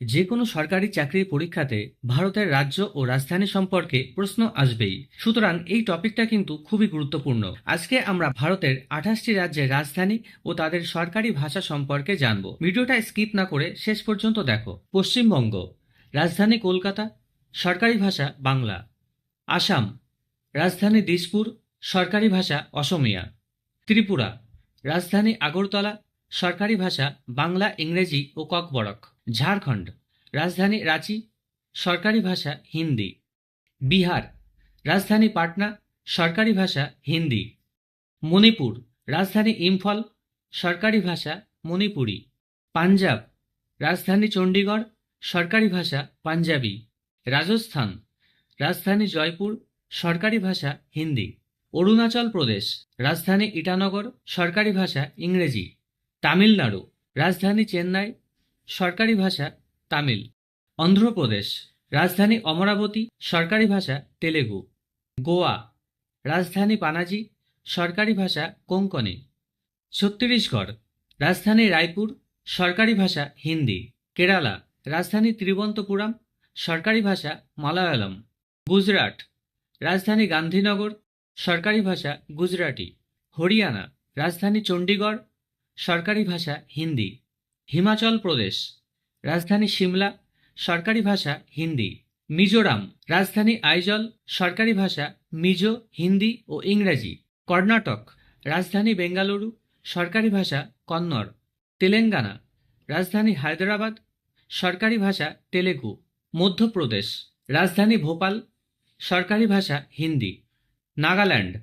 যে কোনো সরকারি চাকরির পরীক্ষাতে ভারতের রাজ্য ও রাজধানী সম্পর্কে প্রশ্ন আসবেই। সুতরাং এই টপিকটা কিন্তু খুবই গুরুত্বপূর্ণ। আজকে আমরা ভারতের আঠাশটি রাজ্যের রাজধানী ও তাদের সরকারি ভাষা সম্পর্কে জানব। ভিডিওটা স্কিপ না করে শেষ পর্যন্ত দেখো। পশ্চিমবঙ্গ। রাজধানী কলকাতা। সরকারি ভাষা বাংলা। আসাম। রাজধানী দিসপুর। সরকারি ভাষা অসমিয়া। ত্রিপুরা। রাজধানী আগরতলা। সরকারি ভাষা বাংলা, ইংরেজি ও ককবরক। ঝাড়খণ্ড, রাজধানী রাঁচি, সরকারি ভাষা হিন্দি। বিহার, রাজধানী পাটনা, সরকারি ভাষা হিন্দি। মণিপুর, রাজধানী ইম্ফল, সরকারি ভাষা মণিপুরি। পাঞ্জাব, রাজধানী চণ্ডীগড়, সরকারি ভাষা পাঞ্জাবি। রাজস্থান, রাজধানী জয়পুর, সরকারি ভাষা হিন্দি। অরুণাচল প্রদেশ, রাজধানী ইটানগর, সরকারি ভাষা ইংরেজি। তামিলনাড়ু, রাজধানী চেন্নাই সরকারি ভাষা তামিল, অন্ধ্রপ্রদেশ, রাজধানী অমরাবতী, সরকারি ভাষা তেলেগু, গোয়া, রাজধানী পানাজি, সরকারি ভাষা কোঙ্কনি ছত্তিশগড়, রাজধানী রায়পুর, সরকারি ভাষা হিন্দি, কেরালা, রাজধানী তিরুবন্তপুরম সরকারি ভাষা মালায়ালম, গুজরাট, রাজধানী গান্ধীনগর, সরকারি ভাষা গুজরাটি, হরিয়ানা, রাজধানী চণ্ডীগড়, সরকারি ভাষা হিন্দি। হিমাচল প্রদেশ, রাজধানী সিমলা, সরকারি ভাষা হিন্দি, মিজোরাম, রাজধানী আইজল, সরকারি ভাষা মিজো, হিন্দি ও ইংরাজি, কর্ণাটক, রাজধানী বেঙ্গালুরু, সরকারি ভাষা কন্নড়, তেলেঙ্গানা, রাজধানী হায়দ্রাবাদ, সরকারি ভাষা তেলেগু, মধ্যপ্রদেশ, রাজধানী ভোপাল, সরকারি ভাষা হিন্দি, নাগাল্যান্ড,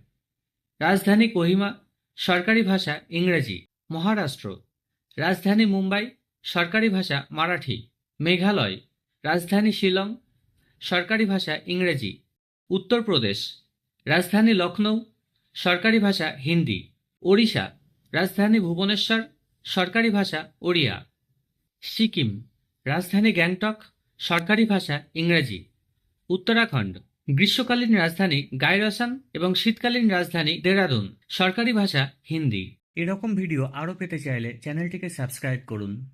রাজধানী কোহিমা, সরকারি ভাষা ইংরেজি, মহারাষ্ট্র। রাজধানী মুম্বাই, সরকারি ভাষা মারাঠি। মেঘালয়, রাজধানী শিলং, সরকারি ভাষা ইংরেজি। উত্তরপ্রদেশ, রাজধানী লখনৌ সরকারি ভাষা হিন্দি। ওড়িশা, রাজধানী ভুবনেশ্বর, সরকারি ভাষা ওড়িয়া। সিকিম, রাজধানী গ্যাংটক, সরকারি ভাষা ইংরেজি। উত্তরাখণ্ড, গ্রীষ্মকালীন রাজধানী গাইরসান এবং শীতকালীন রাজধানী দেরাদুন, সরকারি ভাষা হিন্দি। এরকম ভিডিও আরও পেতে চাইলে চ্যানেলটিকে সাবস্ক্রাইব করুন।